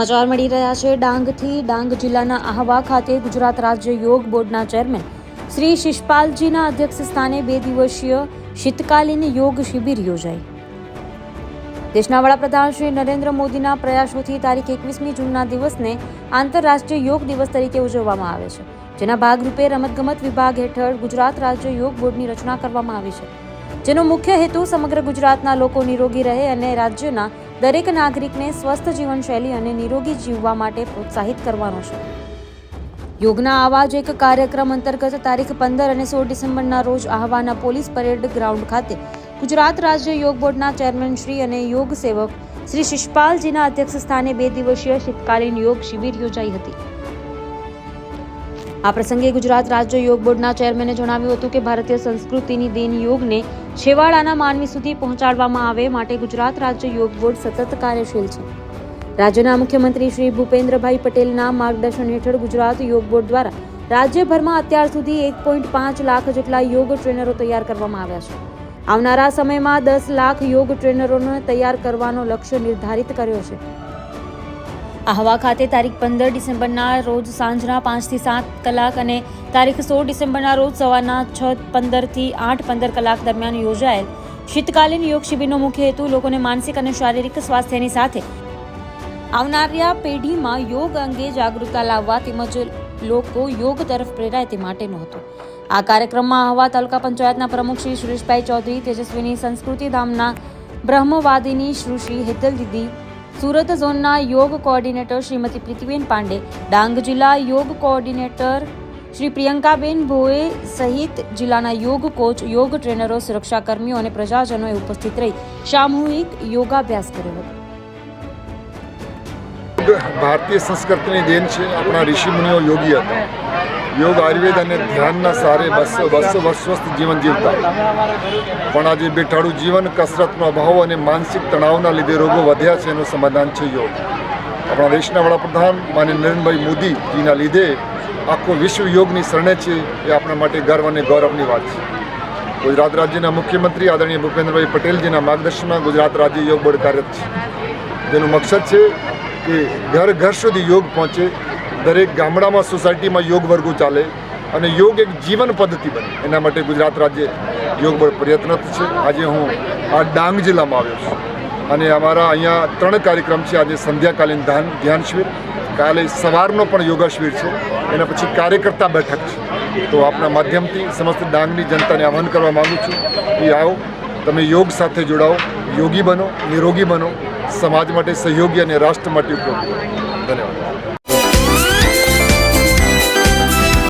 સમાચાર મળી રહ્યા છે. ડાંગથી ડાંગ જિલ્લાના આહવા ખાતે ગુજરાત રાજ્ય યોગ બોર્ડના ચેરમેન શ્રી શિષપાલજીના અધ્યક્ષ સ્થાને બે દિવસીય શીતકાલીન યોગ શિબિર યોજાઈ. દેશના વડાપ્રધાન શ્રી નરેન્દ્ર મોદીના પ્રયાસોથી તારીખ એકવીસમી જૂનના દિવસને આંતરરાષ્ટ્રીય યોગ દિવસ તરીકે ઉજવવામાં આવે છે, જેના ભાગરૂપે રમતગમત વિભાગ હેઠળ ગુજરાત રાજ્ય યોગ બોર્ડની રચના કરવામાં આવી છે, જેનો મુખ્ય હેતુ સમગ્ર ગુજરાતના લોકો નિરોગી રહે અને રાજ્યના દરેક નાગરિકને સ્વસ્થ જીવનશૈલી અને નિરોગી જીવવા માટે પ્રોત્સાહિત કરવાનો છે. યોગના આવા જ એક કાર્યક્રમ અંતર્ગત તારીખ પંદર અને સોળ ડિસેમ્બરના રોજ આહવાના પોલીસ પરેડ ગ્રાઉન્ડ ખાતે ગુજરાત રાજ્ય યોગ બોર્ડના ચેરમેન શ્રી અને યોગ સેવક શ્રી શિષપાલજીના અધ્યક્ષ સ્થાને બે દિવસીય શીતકાલીન યોગ શિબિર યોજાઈ હતી. આ પ્રસંગે ગુજરાત રાજ્ય યોગ બોર્ડના ચેરમેને જણાવ્યું હતું કે ભારતીય સંસ્કૃતિની દેન યોગને છેવાડાના માનવી સુધી પહોંચાડવામાં આવે માટે ગુજરાત રાજ્ય યોગ બોર્ડ સતત કાર્યશીલ છે. રાજ્યના મુખ્યમંત્રી શ્રી ભૂપેન્દ્રભાઈ પટેલના માર્ગદર્શન હેઠળ ગુજરાત યોગ બોર્ડ દ્વારા રાજ્યભરમાં અત્યાર સુધી એક પોઈન્ટ પાંચ લાખ જેટલા યોગ ટ્રેનરો તૈયાર કરવામાં આવ્યા છે. આવનારા સમયમાં દસ લાખ યોગ ટ્રેનરોને તૈયાર કરવાનો લક્ષ્ય નિર્ધારિત કર્યો છે. આહવા ખાતે તારીખ પંદર ડિસેમ્બરના રોજ સાંજના પાંચથી સાત કલાક અને તારીખ સોળ ડિસેમ્બરના રોજ સવારના છ પંદરથી આઠ પંદર કલાક દરમિયાન યોજાયેલ શીતકાલીન યોગ શિબિરનો મુખ્ય હેતુ લોકોને માનસિક અને શારીરિક સ્વાસ્થ્યની સાથે આવનારા પેઢીમાં યોગ અંગે જાગૃતતા લાવવા તેમજ લોકો યોગ તરફ પ્રેરાય તે માટેનો હતો. આ કાર્યક્રમમાં આહવા તાલુકા પંચાયતના પ્રમુખ શ્રી સુરેશભાઈ ચૌધરી તેજસ્વીની સંસ્કૃતિ ધામના બ્રહ્મવાદિની શ્રી હેતલ દીદી સુરત ઝોનના યોગ કોઓર્ડિનેટર શ્રીમતી પ્રીતિબેન પાંડે, ડાંગ જિલ્લા યોગ કોઓર્ડિનેટર શ્રી પ્રિયંકાબેન ભોએ સહિત જિલ્લાના યોગ કોચ, યોગ ટ્રેનરો, સુરક્ષાકર્મીઓ અને પ્રજાજનોએ ઉપસ્થિત રહી સામૂહિક યોગાભ્યાસ કર્યો હતો. ભારતીય સંસ્કૃતિની દેન છે, આપણા ઋષિમુનિઓ યોગી હતા. યોગ આયુર્વેદ અને ધ્યાનના સારે બસો બસો વર્ષ સ્વસ્થ જીવન જીવતા. પણ આજે બેઠાડું જીવન, કસરતનો અભાવ અને માનસિક તણાવના લીધે રોગો વધ્યા છે એનું સમાધાન છે યોગ. આપણા દેશના વડાપ્રધાન માન્ય નરેન્દ્રભાઈ મોદીજીના લીધે આખો વિશ્વ યોગની શરણે છે એ આપણા માટે ગર્વ અને ગૌરવની વાત છે. ગુજરાત રાજ્યના મુખ્યમંત્રી આદરણીય ભૂપેન્દ્રભાઈ પટેલજીના માર્ગદર્શનમાં ગુજરાત રાજ્ય યોગ બોર્ડ કાર્યરત છે. જેનું મકસદ છે કે ઘર ઘર સુધી યોગ પહોંચે દરેક ગામડામાં સોસાયટીમાં યોગ વર્ગો ચાલે અને યોગ એક જીવન પદ્ધતિ બને. એના માટે ગુજરાત રાજ્ય યોગ પર પ્રયત્નરત છે. આજે હું આ ડાંગ જિલ્લામાં આવ્યો છું. અને અમારા અહીંયા ત્રણ કાર્યક્રમ છે. આજે સંધ્યાકાલીન ધ્યાન ધ્યાન શિબિર. કાલે સવારનો પણ યોગા શિબિર છે. એના પછી કાર્યકર્તા બેઠક છે. તો આપના માધ્યમથી સમસ્ત ડાંગની જનતાને આહવાન કરવા માગું છું કે આવો, તમે યોગ સાથે જોડાઓ, યોગી બનો, નિરોગી બનો, સમાજ માટે સહયોગી અને રાષ્ટ્ર માટે ઉપયોગી ધન્યવાદ.